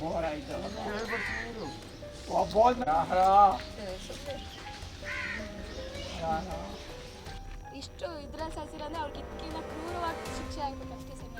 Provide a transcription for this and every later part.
Bore ಆಯ್ತು? ಇಷ್ಟು ಇದ್ರಲ್ಲಿ ಸಾಯಿಸಿರಂದ್ರೆ ಅವ್ರಿಗೆ ಇದಕ್ಕಿಂತ ಕ್ರೂರವಾಗಿ ಶಿಕ್ಷೆ ಆಗ್ಬೇಕು ಅಷ್ಟೇ ಸರ್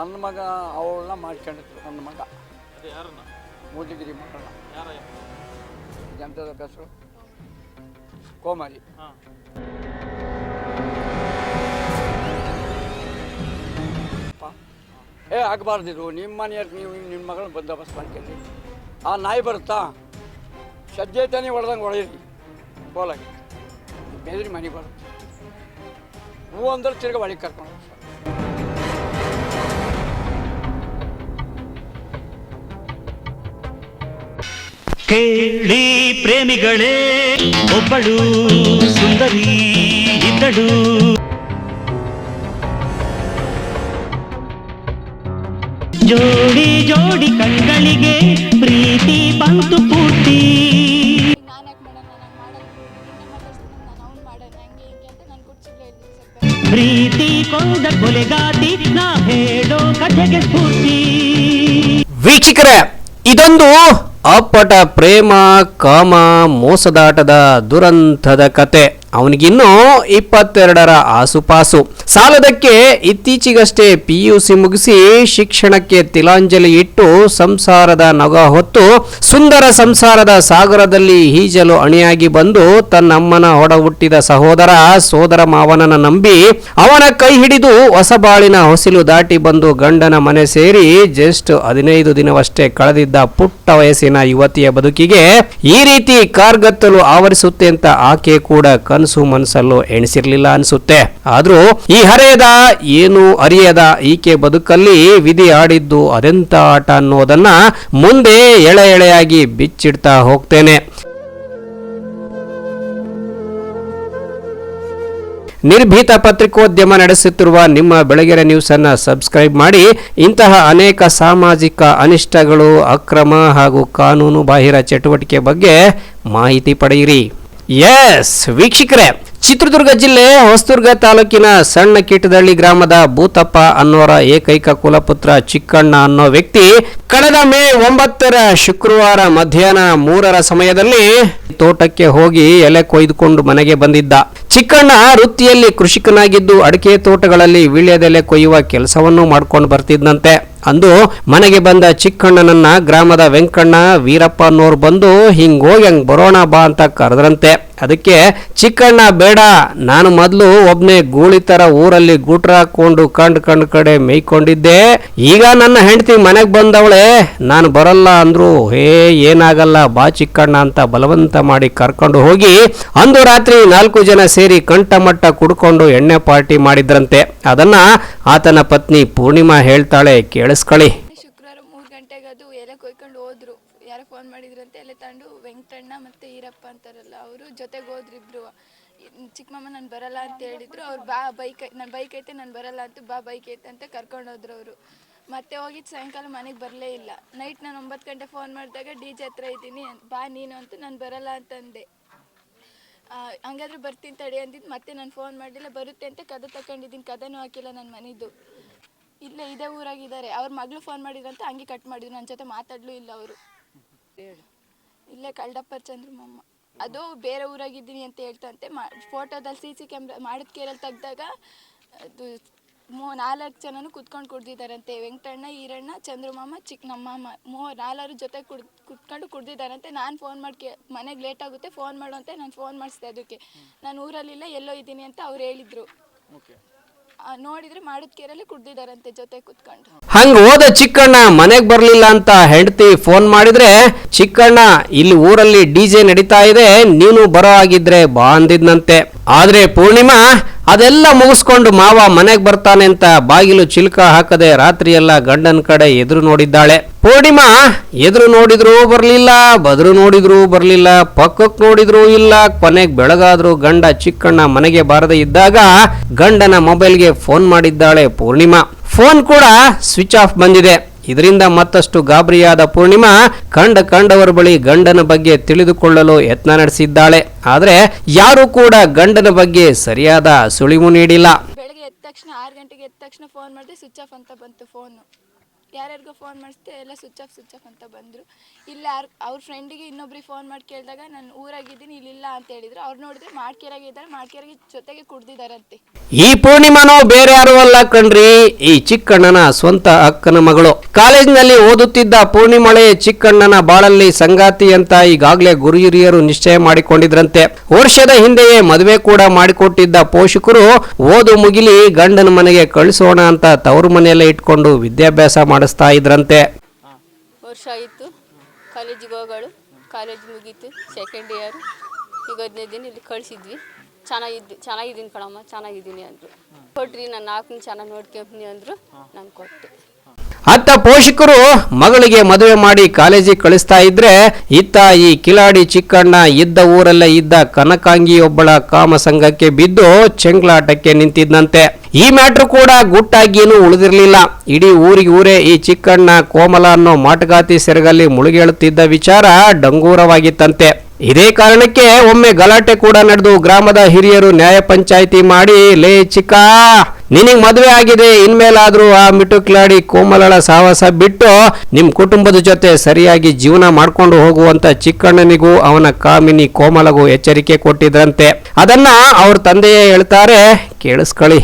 ನನ್ನ ಮಗ ಅವಳನ್ನ ಮಾಡ್ಕೊಂಡಿದ್ರು ನನ್ನ ಮಗ. ಅದೇ ಯಾರನ್ನ? ಮೂಲಿಗಿರಿ ಬೆಸರು ಯಾರ ಎಂಥದ ಹೆಸರು? ಕೋಮಾರಿ. ಹಾಂ. ಏ ಆಗಬಾರ್ದಿದ್ರು ನಿಮ್ಮ ಮನೆಯವ್ರು ನೀವು ನಿಮ್ಮ ಮಗಳನ್ನ ಬಂದೋಬಸ್ತ್ ಮಾಡ್ಕೊಳ್ಳಿ ಆ ನಾಯಿ ಬರುತ್ತಾ? ಸಜ್ಜೆ ತಾನೇ ಹೊಡೆದಂಗೆ ಹೊಡೆಯಿರಿ. ಬೋಲಾಗಿ ಬೇದ್ರಿ ಮನೆಗೆ ಬರುತ್ತೆ? ಹೂ ಅಂದ್ರೆ ತಿರ್ಗಿ ಒಳಗೆ ಕರ್ಕೊಂಡು ಹೋಗ್ತಾರೆ. ಕೇಳಿ ಪ್ರೇಮಿಗಳೇ, ಒಬ್ಬಳು ಸುಂದರಿ ಇದ್ದಳು. ಜೋಡಿ ಜೋಡಿ ಕಣ್ಗಳಿಗೆ ಪ್ರೀತಿ ಬಂತು ಪೂರ್ತಿ. ಪ್ರೀತಿ ಕೊಂದ ಕೊಲೆಗಾತಿ, ನಾ ಹೇಳೋ ಕಥೆಗೆ ಸ್ಫೂರ್ತಿ. ವೀಕ್ಷಕರೇ, ಇದೊಂದು ಅಪ್ಪಟ ಪ್ರೇಮ ಕಾಮ ಮೋಸದಾಟದ ದುರಂತದ ಕತೆ. ಅವನಿಗಿನ್ನೂ ಇಪ್ಪತ್ತೆರಡರ ಆಸುಪಾಸು. ಸಾಲದಕ್ಕೆ ಇತ್ತೀಚೆಗಷ್ಟೇ ಪಿ ಯು ಸಿ ಮುಗಿಸಿ ಶಿಕ್ಷಣಕ್ಕೆ ತಿಲಾಂಜಲಿ ಇಟ್ಟು ಸಂಸಾರದ ನಗ ಹೊತ್ತು ಸುಂದರ ಸಂಸಾರದ ಸಾಗರದಲ್ಲಿ ಈಜಲು ಅಣಿಯಾಗಿ ಬಂದು ತನ್ನಮ್ಮನ ಹೊಡ ಹುಟ್ಟಿದ ಸಹೋದರ ಸೋದರ ಮಾವನನ ನಂಬಿ ಅವನ ಕೈ ಹಿಡಿದು ಹೊಸಬಾಳಿನ ಹೊಸಿಲು ದಾಟಿ ಬಂದು ಗಂಡನ ಮನೆ ಸೇರಿ ಜಸ್ಟ್ ಹದಿನೈದು ದಿನವಷ್ಟೇ ಕಳೆದಿದ್ದ ಪುಟ್ಟ ವಯಸ್ಸಿನ ಯುವತಿಯ ಬದುಕಿಗೆ ಈ ರೀತಿ ಕಾರ್ಗತ್ತಲು ಆವರಿಸುತ್ತೆ ಅಂತ ಆಕೆ ಕೂಡ ಕನಸು ಮನಸ್ಸಲ್ಲೂ ಎಣಿಸಿರ್ಲಿಲ್ಲ ಅನ್ಸುತ್ತೆ. ಆದ್ರೂ ಈ ಹರೆಯದ, ಏನು ಅರಿಯದ, ಈಕೆ ಬದುಕಲ್ಲಿ ವಿಧಿ ಆಡಿದ್ದು ಅದೆಂತ ಆಟ ಅನ್ನೋದನ್ನ ಮುಂದೆ ಎಳೆ ಎಳೆಯಾಗಿ ಬಿಚ್ಚಿಡ್ತಾ ಹೋಗ್ತೇನೆ. ನಿರ್ಭೀತ ಪತ್ರಿಕೋದ್ಯಮ ನಡೆಸುತ್ತಿರುವ ನಿಮ್ಮ ಬೆಳಗೆರೆ ನ್ಯೂಸ್ ಅನ್ನ ಸಬ್ಸ್ಕ್ರೈಬ್ ಮಾಡಿ, ಇಂತಹ ಅನೇಕ ಸಾಮಾಜಿಕ ಅನಿಷ್ಟಗಳು, ಅಕ್ರಮ ಹಾಗೂ ಕಾನೂನು ಬಾಹಿರ ಚಟುವಟಿಕೆ ಬಗ್ಗೆ ಮಾಹಿತಿ ಪಡೆಯಿರಿ. ಎಸ್ ವೀಕ್ಷಕರೇ, ಚಿತ್ರದುರ್ಗ ಜಿಲ್ಲೆ ಹೊಸದುರ್ಗ ತಾಲೂಕಿನ ಸಣ್ಣ ಕಿಟದಳ್ಳಿ ಗ್ರಾಮದ ಭೂತಪ್ಪ ಅನ್ನೋರ ಏಕೈಕ ಕುಲಪುತ್ರ ಚಿಕ್ಕಣ್ಣ ಅನ್ನೋ ವ್ಯಕ್ತಿ ಕಳೆದ ಮೇ ಒಂಬತ್ತರ ಶುಕ್ರವಾರ ಮಧ್ಯಾಹ್ನ ಮೂರರ ಸಮಯದಲ್ಲಿ ತೋಟಕ್ಕೆ ಹೋಗಿ ಎಲೆ ಕೊಯ್ದುಕೊಂಡು ಮನೆಗೆ ಬಂದಿದ್ದ. ಚಿಕ್ಕಣ್ಣ ವೃತ್ತಿಯಲ್ಲಿ ಕೃಷಿಕನಾಗಿದ್ದು ಅಡಿಕೆ ತೋಟಗಳಲ್ಲಿ ವೀಳ್ಯದೆಲೆ ಕೊಯ್ಯುವ ಕೆಲಸವನ್ನು ಮಾಡ್ಕೊಂಡು ಬರ್ತಿದ್ದಂತೆ ಅಂದು ಮನೆಗೆ ಬಂದ ಚಿಕ್ಕಣ್ಣನನ್ನ ಗ್ರಾಮದ ವೆಂಕಣ್ಣ ವೀರಪ್ಪ ಅನ್ನೋರು ಬಂದು, ಹಿಂಗ್ ಹೋಗಿ ಬರೋಣ ಬಾ ಅಂತ ಕರೆದ್ರಂತೆ. ಅದಕ್ಕೆ, ಚಿಕ್ಕಣ್ಣ, ಬೇಡ. ನಾನು ಮೊದಲು ಒಬ್ನೇ ಗೂಳಿ ತರ ಊರಲ್ಲಿ ಗೂಟ್ರ ಹಾಕೊಂಡು ಕಂಡ್ ಕಂಡ್ ಕಡೆ ಮೇಯ್ಕೊಂಡಿದ್ದೆ. ಈಗ ನನ್ನ ಹೆಂಡತಿ ಮನೆಗೆ ಬಂದವಳೆ. ನಾನು ಬರಲ್ಲ ಅಂದ್ರು, ಹೇ, ಏನಾಗಲ್ಲ, ಬಾ ಚಿಕ್ಕಣ್ಣ ಅಂತ ಬಲವಂತ ಮಾಡಿ ಕರ್ಕೊಂಡು ಹೋಗಿ, ಅಂದು ರಾತ್ರಿ ನಾಲ್ಕು ಜನ ಸೇರಿ ಕಂಠಮಟ್ಟ ಕುಡ್ಕೊಂಡು ಎಣ್ಣೆ ಪಾರ್ಟಿ ಮಾಡಿದ್ರಂತೆ. ಅದನ್ನ ಆತನ ಪತ್ನಿ ಪೂರ್ಣಿಮಾ ಹೇಳ್ತಾಳೆ ಕೇಳಿಸ್ಕೊಳ್ಳಿ ಶುಕ್ರವಾರ ಮೂರು ಗಂಟೆಗೆ ಅದು ಎಲೆ ಕೊಯ್ಕೊಂಡು ಹೋದ್ರು. ಯಾರೋ ಫೋನ್ ಮಾಡಿದ್ರಂತೆ, ಎಲೆ ತಂಡು ವೆಂಕಟಣ್ಣ ಮತ್ತು ಈರಪ್ಪ ಅಂತಾರಲ್ಲ, ಅವರು ಜೊತೆಗೆ ಹೋದ್ರು ಇಬ್ರು. ಚಿಕ್ಕಮ್ಮ ನಾನು ಬರಲ್ಲ ಅಂತ ಹೇಳಿದ್ರು, ಅವ್ರು ಬಾ, ಬೈಕ್ ನನ್ನ ಬೈಕ್ ಐತೆ, ನಾನು ಬರಲ್ಲ ಅಂತ ಬಾ, ಬೈಕ್ ಐತೆ ಅಂತ ಕರ್ಕೊಂಡು ಹೋದ್ರು ಅವರು. ಮತ್ತೆ ಹೋಗಿದ್ದು ಸಾಯಂಕಾಲ ಮನೆಗೆ ಬರಲೇ ಇಲ್ಲ. ನೈಟ್ ನಾನು ಒಂಬತ್ತು ಗಂಟೆ ಫೋನ್ ಮಾಡಿದಾಗ ಡಿ ಜೆ ಹತ್ರ ಇದ್ದೀನಿ ಬಾ ನೀನು ಅಂತ ನಾನು ಬರಲ್ಲ ಅಂತಂದೆ. ಹಂಗಾದ್ರೆ ಬರ್ತೀನಿ ತಡಿ ಅಂದಿದ್ದು ಮತ್ತೆ ನಾನು ಫೋನ್ ಮಾಡಿಲ್ಲ ಬರುತ್ತೆ ಅಂತ ಕದ ತಗೊಂಡಿದ್ದೀನಿ ಕದನೂ ಹಾಕಿಲ್ಲ ನನ್ನ ಮನೆದು. ಇಲ್ಲೇ ಇದೇ ಊರಾಗಿದ್ದಾರೆ. ಅವ್ರ ಮಗಳು ಫೋನ್ ಮಾಡಿದ್ರಂತ ಹಂಗೆ ಕಟ್ ಮಾಡಿದ್ರು. ನನ್ನ ಜೊತೆ ಮಾತಾಡ್ಲೂ ಇಲ್ಲ ಅವರು. ಇಲ್ಲೇ ಕಲ್ಡಪ್ಪ ಚಂದ್ರಮಮ್ಮ. ಅದು ಬೇರೆ ಊರಾಗಿದ್ದೀನಿ ಅಂತ ಹೇಳ್ತಂತೆ. ಮಾ ಫೋಟೋದಲ್ಲಿ ಸಿ ಸಿ ಕ್ಯಾಮ್ರಾ ಮಾಡಿದ ಕೇರಲ್ಲಿ ತೆಗ್ದಾಗ ಅದು ಮೂ ನಾಲ್ಕು ಜನನು ಕುತ್ಕೊಂಡು ಕುಡ್ದಿದ್ದಾರಂತೆ. ವೆಂಕಟಣ್ಣ ಈರಣ್ಣ ಚಂದ್ರಮಾಮ ಚಿಕ್ಕ ನಮ್ಮ ಮಾಮ ಮೂವ ನಾಲ್ವರು ಜೊತೆ ಕುಡ್ ಕುತ್ಕೊಂಡು ಕುಡ್ದಿದ್ದಾರಂತೆ. ನಾನು ಫೋನ್ ಮಾಡಿ ಕೇ ಮನೆಗೆ ಲೇಟ್ ಆಗುತ್ತೆ. ಫೋನ್ ಮಾಡು ಅಂತ ನಾನು ಫೋನ್ ಮಾಡಿಸಿದೆ ಅದಕ್ಕೆ. ನಾನು ಊರಲ್ಲಿಲ್ಲ ಎಲ್ಲೋ ಇದ್ದೀನಿ ಅಂತ ಅವ್ರು ಹೇಳಿದರು. ಓಕೆ. ನೋಡಿದರೆ ಮಾಡಿದ ಕುಡ್ದಿದಾರಂತೆ ಜೊತೆ ಕುತ್ಕೊಂಡು ಹಂಗ ಹೋದ ಚಿಕ್ಕಣ್ಣ ಮನೆಗ್ ಬರ್ಲಿಲ್ಲ ಅಂತ ಹೆಂಡತಿ ಫೋನ್ ಮಾಡಿದ್ರೆ, ಚಿಕ್ಕಣ್ಣ, ಇಲ್ಲಿ ಊರಲ್ಲಿ ಡಿಜೆ ನಡೀತಾ ಇದೆ, ನೀನು ಬರೋ ಆಗಿದ್ರೆ ಬಾ ಅಂದಿದ್ನಂತೆ. ಆದ್ರೆ ಪೂರ್ಣಿಮಾ ಅದೆಲ್ಲ ಮುಗಿಸ್ಕೊಂಡು ಮಾವ ಮನೆಗೆ ಬರ್ತಾನೆ ಅಂತ ಬಾಗಿಲು ಚಿಲ್ಕ ಹಾಕದೆ ರಾತ್ರಿಯೆಲ್ಲ ಗಂಡನ ಕಡೆ ಎದುರು ನೋಡಿದ್ದಾಳೆ. ಪೂರ್ಣಿಮಾ, ಎದುರು ನೋಡಿದ್ರು ಬರಲಿಲ್ಲ, ಬದ್ರು ನೋಡಿದ್ರು ಬರಲಿಲ್ಲ ಪಕ್ಕಕ್ಕೆ ನೋಡಿದ್ರು ಇಲ್ಲ, ಕೊನೆಗೆ ಬೆಳಗಾದ್ರು ಗಂಡ ಚಿಕ್ಕಣ್ಣ ಮನೆಗೆ ಬಾರದೆ ಇದ್ದಾಗ ಗಂಡನ ಮೊಬೈಲ್ಗೆ ಫೋನ್ ಮಾಡಿದ್ದಾಳೆ ಪೂರ್ಣಿಮಾ. ಫೋನ್ ಕೂಡ ಸ್ವಿಚ್ ಆಫ್ ಬಂದಿದೆ. ಇದರಿಂದ ಮತ್ತಷ್ಟು ಗಾಬರಿಯಾದ ಪೂರ್ಣಿಮಾ ಕಂಡ ಕಂಡವರ ಬಳಿ ಗಂಡನ ಬಗ್ಗೆ ತಿಳಿದುಕೊಳ್ಳಲು ಯತ್ನ ನಡೆಸಿದ್ದಾಳೆ. ಆದರೆ ಯಾರೂ ಕೂಡ ಗಂಡನ ಬಗ್ಗೆ ಸರಿಯಾದ ಸುಳಿವು ನೀಡಿಲ್ಲ. ಬೆಳಗ್ಗೆ ಎದ್ದ ತಕ್ಷಣ ಆರು ಗಂಟೆಗೆ ಎದ್ದ ತಕ್ಷಣ ಫೋನ್ ಮಾಡಿದೆ ಸ್ವಿಚ್ ಆಫ್ ಅಂತ ಬಂತು ಫೋನು ಯಾರ್ಯಾರಿಗೋ ಫೋನ್ ಮಾಡಿಸ್ದೆ ಎಲ್ಲ ಸ್ವಿಚ್ ಆಫ್ ಸ್ವಿಚ್ ಆಫ್ ಅಂತ ಬಂದರು. ಇಲ್ಲ, ಯಾರು, ಅವ್ರ ಫ್ರೆಂಡಿಗೆ ಇನ್ನೊಬ್ರಿಗೆ ಫೋನ್ ಮಾಡಿ ಕೇಳಿದಾಗ ನಾನು ಊರಾಗಿದ್ದೀನಿ ಇಲ್ಲಿಲ್ಲ ಅಂತ ಹೇಳಿದ್ರು. ಅವ್ರು ನೋಡಿದ್ರೆ ಮಾಡ್ಕೇರಾಗಿದ್ದಾರೆ ಮಾಡ್ಕೇರಾಗಿ ಜೊತೆಗೆ ಕುಡ್ದಿದ್ದಾರಂತೆ ಈ ಪೂರ್ಣಿಮಾನೋ ಬೇರೆ ಯಾರು ಅಲ್ಲ ಕಣ್ರಿ, ಈ ಚಿಕ್ಕಣ್ಣನ ಸ್ವಂತ ಅಕ್ಕನ ಮಗಳು. ಕಾಲೇಜಿನಲ್ಲಿ ಓದುತ್ತಿದ್ದ ಪೂರ್ಣಿಮಳೆ ಚಿಕ್ಕಣ್ಣನ ಬಾಳಲ್ಲಿ ಸಂಗಾತಿ ಅಂತ ಈಗಾಗಲೇ ಗುರು ಹಿರಿಯರು ನಿಶ್ಚಯ ಮಾಡಿಕೊಂಡಿದ್ರಂತೆ. ವರ್ಷದ ಹಿಂದೆಯೇ ಮದುವೆ ಕೂಡ ಮಾಡಿಕೊಟ್ಟಿದ್ದ ಪೋಷಕರು, ಓದು ಮುಗಿಲಿ ಗಂಡನ ಮನೆಗೆ ಕಳಿಸೋಣ ಅಂತ ತವರು ಮನೆಯಲ್ಲೇ ಇಟ್ಕೊಂಡು ವಿದ್ಯಾಭ್ಯಾಸ ಮಾಡಿಸ್ತಾ ಇದ್ರಂತೆ. ವರ್ಷ ಆಯಿತು. ಕಾಲೇಜಿಗೆ ಹೋಗಳು. ಕಾಲೇಜ್ ಮುಗೀತು. ಸೆಕೆಂಡ್ ಇಯರ್ ಈಗ ಹದಿನೈದು ದಿನ ಇಲ್ಲಿ ಕಳಿಸಿದ್ವಿ. ಚೆನ್ನಾಗಿದ್ದು. ಚೆನ್ನಾಗಿದ್ದೀನಿ ಕಣಮ್ಮ. ಚೆನ್ನಾಗಿದ್ದೀನಿ ಅಂದರು. ಕೊಟ್ರಿ ನಾನು ನಾಲ್ಕು ಚೆನ್ನಾಗಿ ನೋಡ್ಕೊಂತೀನಿ ಅಂದರು. ನಾನು ಕೊಟ್ಟೆ. ಅತ್ತ ಪೋಷಕರು ಮಗಳಿಗೆ ಮದುವೆ ಮಾಡಿ ಕಾಲೇಜಿಗೆ ಕಳಿಸ್ತಾ ಇದ್ರೆ ಇತ್ತ ಈ ಕಿಲಾಡಿ ಚಿಕ್ಕಣ್ಣ ಇದ್ದ ಊರಲ್ಲೇ ಇದ್ದ ಕನಕಾಂಗಿಯೊಬ್ಬಳ ಕಾಮಸಂಗಕ್ಕೆ ಬಿದ್ದು ಚೆಂಗ್ಲಾಟಕ್ಕೆ ನಿಂತಿದ್ದಂತೆ ಈ ಮ್ಯಾಟ್ರ್ ಕೂಡ ಗುಟ್ಟಾಗಿಯೂ ಉಳಿದಿರಲಿಲ್ಲ. ಇಡೀ ಊರಿಗೆ ಊರೇ ಈ ಚಿಕ್ಕಣ್ಣ ಕೋಮಲ ಅನ್ನೋ ಮಾಟಗಾತಿ ಸೆರಗಲ್ಲಿ ಮುಳುಗೇಳುತ್ತಿದ್ದ ವಿಚಾರ ಡಂಗೂರವಾಗಿತ್ತಂತೆ. ಇದೇ ಕಾರಣಕ್ಕೆ ಒಮ್ಮೆ ಗಲಾಟೆ ಕೂಡ ನಡೆದು ಗ್ರಾಮದ ಹಿರಿಯರು ನ್ಯಾಯ ಪಂಚಾಯಿತಿ ಮಾಡಿ, ಲೇ ಚಿಕ್ಕ, ನಿನಗ್ ಮದುವೆ ಆಗಿದೆ, ಇನ್ಮೇಲಾದ್ರೂ ಆ ಮಿಟುಕ್ಲಾಡಿ ಕೋಮಲಳ ಸಾಹಸ ಬಿಟ್ಟು ನಿಮ್ ಕುಟುಂಬದ ಜೊತೆ ಸರಿಯಾಗಿ ಜೀವನ ಮಾಡ್ಕೊಂಡು ಹೋಗುವಂತ ಚಿಕ್ಕಣ್ಣನಿಗೂ ಅವನ ಕಾಮಿನಿ ಕೋಮಲಗೂ ಎಚ್ಚರಿಕೆ ಕೊಟ್ಟಿದ್ರಂತೆ. ಅದನ್ನ ಅವ್ರ ತಂದೆಯೇ ಹೇಳ್ತಾರೆ ಕೇಳಿಸ್ಕೊಳ್ಳಿ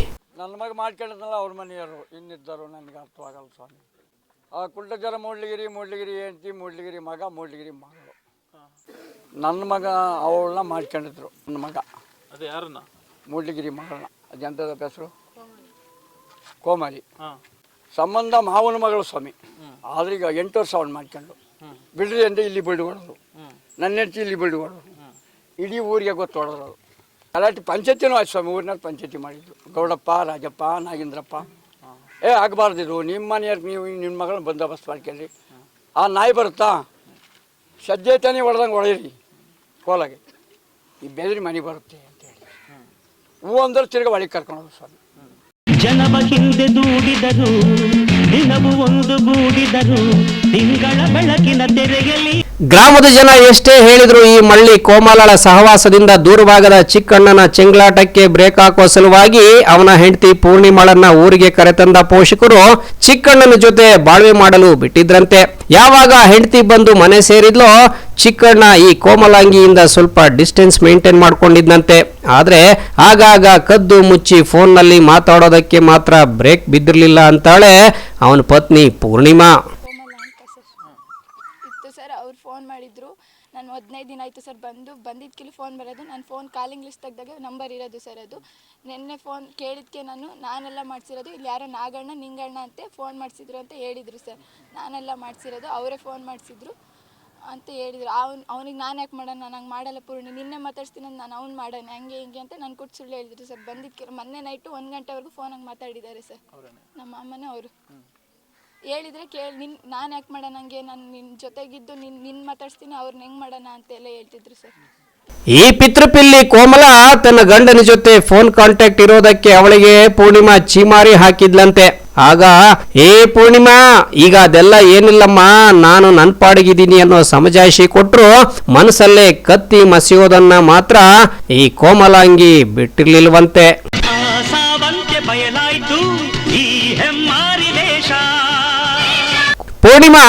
ಮಾಡ್ಕೊಂಡಿದ್ನಲ್ಲ ಅವ್ರ ಮನೆಯವರು. ಇನ್ನಿದ್ದರು ನನಗೆ ಅರ್ಥವಾಗಲ್ಲ ಸ್ವಾಮಿ. ಆ ಕುಂಟಜರ ಮೂಡ್ಲಿಗಿರಿ ಮೂಡ್ಲಿಗಿರಿ ಹೆಂಡತಿ ಮೂಡ್ಲಿಗಿರಿ ಮಗ ಮೂಡ್ಲಿಗಿರಿ ಮಗಳು. ನನ್ನ ಮಗ ಅವಳನ್ನ ಮಾಡ್ಕೊಂಡಿದ್ರು. ನನ್ನ ಮಗ. ಅದೇ ಯಾರನ್ನ? ಮೂಡ್ಲಿಗಿರಿ ಮಗಳನ್ನ. ಅದೆಂಥದ ಹೆಸರು? ಕೋಮಾರಿ. ಸಂಬಂಧ ಮಾವನ ಮಗಳು ಸ್ವಾಮಿ. ಆದ್ರೆ ಈಗ ಎಂಟು ವರ್ಷ ಅವ್ನು ಮಾಡ್ಕೊಂಡು. ಬಿಡ್ರಿ ಅಂದ್ರೆ ಇಲ್ಲಿ ಬಿಡುಗೊಡೋದು ನನ್ನ ಹೆಂಡತಿ ಇಲ್ಲಿ ಬಿಡುಗೊಡೋದು ಇಡೀ ಊರಿಗೆ ಗೊತ್ತು ಹೊಡೆದ್ರು ಗಲಾಟೆ ಪಂಚಾಯತಿನೂ ಆಯ್ತು ಸ್ವಾಮಿ, ಊರಿನಲ್ಲಿ ಪಂಚಾಯತಿ ಮಾಡಿದ್ದು. ಗೌಡಪ್ಪ, ರಾಜಪ್ಪ, ನಾಗೇಂದ್ರಪ್ಪ. ಏ ಇದು ನಿಮ್ಮ ಮನೆಯವ್ರಿಗೆ ನೀವು ನಿಮ್ಮ ಮಗಳನ್ನ ಬಂದೋಬಸ್ತ್ ಮಾಡ್ಕೊಳ್ಳಿ ಆ ನಾಯಿ ಬರುತ್ತಾ? ಸದ್ಯ ತಾನೇ ಹೊಡೆದಂಗೆ ಹೊಡೆಯಿರಿ ಕೋಲಾಗೆ. ಈ ಬೆದರಿ ಮನೆ ಬರುತ್ತೆ ಅಂತೇಳಿ ಹೂ ಅಂದ್ರೆ ತಿರ್ಗಿ ಒಳಗೆ ಕರ್ಕೊಂಡು ಸ್ವಾಮಿ. ಜನವ ಹಿಂದೆ ದೂಡಿದರು, ದಿನವು ಒಂದು ಗೂಡಿದರು. ಗ್ರಾಮದ ಜನ ಎಷ್ಟೇ ಹೇಳಿದ್ರು ಈ ಮಳ್ಳಿ ಕೋಮಲಳ ಸಹವಾಸದಿಂದ ದೂರವಾಗದ ಚಿಕ್ಕಣ್ಣನ ಚೆಂಗ್ಲಾಟಕ್ಕೆ ಬ್ರೇಕ್ ಹಾಕುವ ಸಲುವಾಗಿ ಅವನ ಹೆಂಡತಿ ಪೂರ್ಣಿಮಾಳನ್ನ ಊರಿಗೆ ಕರೆತಂದ ಪೋಷಕರು ಚಿಕ್ಕಣ್ಣನ ಜೊತೆ ಬಾಳ್ವೆ ಮಾಡಲು ಬಿಟ್ಟಿದ್ರಂತೆ. ಯಾವಾಗ ಹೆಂಡತಿ ಬಂದು ಮನೆ ಸೇರಿದ್ಲೋ ಚಿಕ್ಕಣ್ಣ ಈ ಕೋಮಲಾಂಗಿಯಿಂದ ಸ್ವಲ್ಪ ಡಿಸ್ಟೆನ್ಸ್ ಮೇಂಟೈನ್ ಮಾಡ್ಕೊಂಡಿದ್ದಂತೆ ಆದ್ರೆ ಆಗಾಗ ಕದ್ದು ಮುಚ್ಚಿ ಫೋನ್ನಲ್ಲಿ ಮಾತಾಡೋದಕ್ಕೆ ಮಾತ್ರ ಬ್ರೇಕ್ ಬಿದ್ದಿರಲಿಲ್ಲ ಅಂತಾಳೆ ಅವನ ಪತ್ನಿ ಪೂರ್ಣಿಮಾ ಕೋಮಲ ಅಂತ ಸರ್ ಇತ್ತು ಸರ್ ಅವ್ರು ಫೋನ್ ಮಾಡಿದ್ರು ನಾನು ಹದಿನೈದು ದಿನ ಆಯಿತು ಸರ್ ಬಂದು. ಬಂದಿದ್ದಕ್ಕಿಲ್ಲಿ ಫೋನ್ ಬರೋದು. ನಾನು ಫೋನ್ ಕಾಲಿಂಗ್ ಲಿಸ್ಟ್ ತೆಗ್ದಾಗ ನಂಬರ್ ಇರೋದು ಸರ್ ಅದು. ನಿನ್ನೆ ಫೋನ್ ಕೇಳಿದ್ಕೆ ನಾನು ನಾನೆಲ್ಲ ಮಾಡಿಸಿರೋದು. ಇಲ್ಲಿ ಯಾರೋ ನಾಗಣ್ಣ ನಿಂಗಣ್ಣ ಅಂತೆ ಫೋನ್ ಮಾಡಿಸಿದ್ರು ಅಂತ ಹೇಳಿದರು ಸರ್. ನಾನೆಲ್ಲ ಮಾಡಿಸಿರೋದು. ಅವರೇ ಫೋನ್ ಮಾಡಿಸಿದ್ರು ಅಂತ ಹೇಳಿದ್ರು. ಅವ್ನು ಅವ್ನಿಗೆ ನಾನು ಯಾಕೆ ಮಾಡೋಣ? ನಾನು ಹಂಗೆ ಮಾಡಲ್ಲ ಪೂರ್ಣಿ. ನಿನ್ನೆ ಮಾತಾಡ್ಸ್ತೀನಿ ಅಂತ ನಾನು ಅವ್ನು ಮಾಡೋಣ. ಹಂಗೆ ಹಿಂಗೆ ಅಂತ ನಾನು ಕೊಟ್ಟು ಸುಳ್ಳು ಹೇಳಿದ್ರು ಸರ್. ಬಂದಿದ್ದಕ್ಕೆ ಮೊನ್ನೆ ನೈಟು ಒಂದು ಗಂಟೆವರೆಗೂ ಫೋನಾಗ ಮಾತಾಡಿದ್ದಾರೆ ಸರ್. ನಮ್ಮ ಅಮ್ಮನೇ ಅವರು ಹೇಳಿದ್ರೆ ಕೇಳಿ ನಿನ್ ನಾನು ಯಾಕೆ ಮಾಡೋಣ ನನಗೆ ನಾನು ನಿನ್ನ ಜೊತೆಗಿದ್ದು ನಿನ್ನ ನಿನ್ನ ಮಾತಾಡ್ಸ್ತೀನಿ ಅವ್ರನ್ನ ಹೆಂಗೆ ಮಾಡೋಣ ಅಂತೆಲ್ಲ ಹೇಳ್ತಿದ್ರು ಸರ್. ಈ ಪಿತೃಪಿಲ್ಲಿ ಕೋಮಲ ತನ್ನ ಗಂಡನ ಜೊತೆ ಫೋನ್ ಕಾಂಟ್ಯಾಕ್ಟ್ ಇರೋದಕ್ಕೆ ಅವಳಿಗೆ ಪೂರ್ಣಿಮಾ ಚೀಮಾರಿ ಹಾಕಿದ್ಲಂತೆ. ಆಗ ಏ ಪೂರ್ಣಿಮಾ ಈಗ ಅದೆಲ್ಲ ಏನಿಲ್ಲಮ್ಮ ನಾನು ನನ್ ಪಾಡಿಗಿದ್ದೀನಿ ಅನ್ನೋ ಸಮಜಾಯಿಷಿ ಕೊಟ್ರು ಮನಸ್ಸಲ್ಲೇ ಕತ್ತಿ ಮಸಿಯೋದನ್ನ ಮಾತ್ರ ಈ ಕೋಮಲಾಂಗಿ ಬಿಟ್ಟಿರ್ಲಿಲ್ವಂತೆ. ಬಯಲಾಯ್ತು. ಪೂರ್ಣಿಮಾ,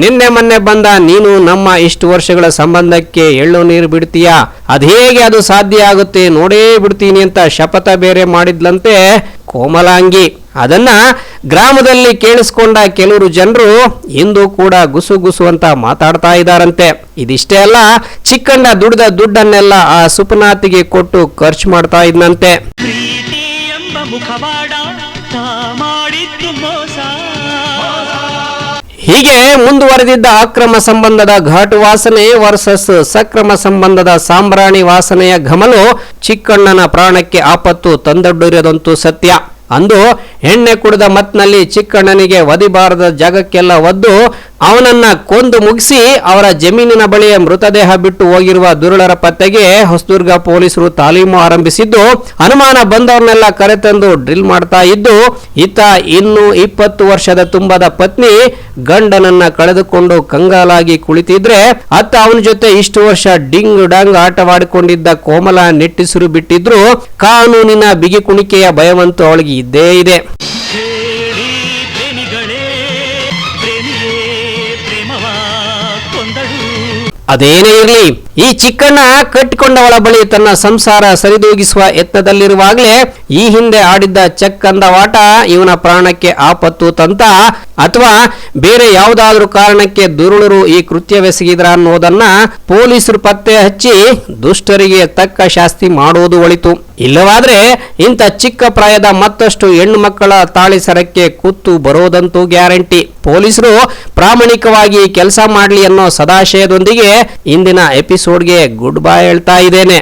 ನಿನ್ನೆ ಮೊನ್ನೆ ಬಂದ ನೀನು ನಮ್ಮ ಇಷ್ಟು ವರ್ಷಗಳ ಸಂಬಂಧಕ್ಕೆ ಎಳ್ಳು ನೀರು ಬಿಡ್ತೀಯಾ? ಅದ್ ಹೇಗೆ ಅದು ಸಾಧ್ಯ ಆಗುತ್ತೆ ನೋಡೇ ಬಿಡ್ತೀನಿ ಅಂತ ಶಪಥ ಬೇರೆ ಮಾಡಿದ್ಲಂತೆ ಕೋಮಲಾಂಗಿ. ಅದನ್ನ ಗ್ರಾಮದಲ್ಲಿ ಕೇಳಿಸ್ಕೊಂಡ ಕೆಲವರು ಜನರು ಇಂದು ಕೂಡ ಗುಸು ಗುಸು ಅಂತ ಮಾತಾಡ್ತಾ ಇದ್ದಾರಂತೆ ಇದಿಷ್ಟೇ ಅಲ್ಲ, ಚಿಕ್ಕಣ್ಣ ದುಡ್ದ ದುಡ್ಡನ್ನೆಲ್ಲ ಆ ಸುಪನಾತಿಗೆ ಕೊಟ್ಟು ಖರ್ಚು ಮಾಡ್ತಾ ಇದ್ನಂತೆ. ಹೀಗೆ ಮುಂದುವರೆದಿದ್ದ ಅಕ್ರಮ ಸಂಬಂಧದ ಘಾಟು ವಾಸನೆ ವರ್ಸಸ್ ಸಕ್ರಮ ಸಂಬಂಧದ ಸಾಂಬ್ರಾಣಿ ವಾಸನೆಯ ಘಮಲು ಚಿಕ್ಕಣ್ಣನ ಪ್ರಾಣಕ್ಕೆ ಆಪತ್ತು ತಂದೊಡ್ಡಿರೋದಂತೂ ಸತ್ಯ. ಅಂದು ಎಣ್ಣೆ ಕುಡಿದ ಮತ್ನಲ್ಲಿ ಚಿಕ್ಕಣ್ಣನಿಗೆ ಒದಿಬಾರದ ಜಾಗಕ್ಕೆಲ್ಲ ಒದ್ದು ಅವನನ್ನ ಕೊಂದು ಮುಗಿಸಿ ಅವರ ಜಮೀನಿನ ಬಳಿಯ ಮೃತದೇಹ ಬಿಟ್ಟು ಹೋಗಿರುವ ದುರುಳರ ಪತ್ತೆಗೆ ಹೊಸದುರ್ಗ ಪೊಲೀಸರು ತಾಲೀಮು ಆರಂಭಿಸಿದ್ದು, ಅನುಮಾನ ಬಂದವರನ್ನೆಲ್ಲ ಕರೆತಂದು ಡ್ರಿಲ್ ಮಾಡ್ತಾ ಇದ್ದು ಇತ್ತ ಇನ್ನು ಇಪ್ಪತ್ತು ವರ್ಷದ ತುಂಬದ ಪತ್ನಿ ಗಂಡನನ್ನ ಕಳೆದುಕೊಂಡು ಕಂಗಾಲಾಗಿ ಕುಳಿತಿದ್ರೆ, ಅತ್ತ ಅವನ ಜೊತೆ ಇಷ್ಟು ವರ್ಷ ಡಿಂಗ್ ಡಾಂಗ್ ಆಟವಾಡಿಕೊಂಡಿದ್ದ ಕೋಮಲ ನೆಟ್ಟಿಸಿರು ಬಿಟ್ಟಿದ್ರು, ಕಾನೂನಿನ ಬಿಗಿ ಕುಣಿಕೆಯ ಭಯವಂತೂ ಅವಳಿಗೆ ಇದ್ದೇ ಇದೆ. ಅದೇನೇ ಇರಲಿ, ಈ ಚಿಕ್ಕಣ್ಣ ಕಟ್ಟಿಕೊಂಡವಳ ಬಳಿ ತನ್ನ ಸಂಸಾರ ಸರಿದೂಗಿಸುವ ಯತ್ನದಲ್ಲಿರುವಾಗಲೇ ಈ ಹಿಂದೆ ಆಡಿದ್ದ ಚಕ್ಕಂದವಾಟ ಇವನ ಪ್ರಾಣಕ್ಕೆ ಆಪತ್ತು ತಂತ, ಅಥವಾ ಬೇರೆ ಯಾವುದಾದ್ರೂ ಕಾರಣಕ್ಕೆ ದುರುಳರು ಈ ಕೃತ್ಯವೆಸಗಿದ್ರ ಅನ್ನೋದನ್ನ ಪೊಲೀಸರು ಪತ್ತೆ ಹಚ್ಚಿ ದುಷ್ಟರಿಗೆ ತಕ್ಕ ಶಾಸ್ತಿ ಮಾಡುವುದು ಒಳಿತು. ಇಲ್ಲವಾದ್ರೆ ಇಂಥ ಚಿಕ್ಕ ಪ್ರಾಯದ ಮತ್ತಷ್ಟು ಹೆಣ್ಣು ಮಕ್ಕಳ ತಾಳಿ ಸರಕ್ಕೆ ಕೂತು ಬರೋದಂತೂ ಗ್ಯಾರಂಟಿ. ಪೊಲೀಸರು ಪ್ರಾಮಾಣಿಕವಾಗಿ ಕೆಲಸ ಮಾಡಲಿ ಅನ್ನೋ ಸದಾಶಯದೊಂದಿಗೆ ಇಂದಿನ ಎಪಿಸೋಡ್ಗೆ ಗುಡ್ ಬೈ ಹೇಳ್ತಾ ಇದ್ದೇನೆ.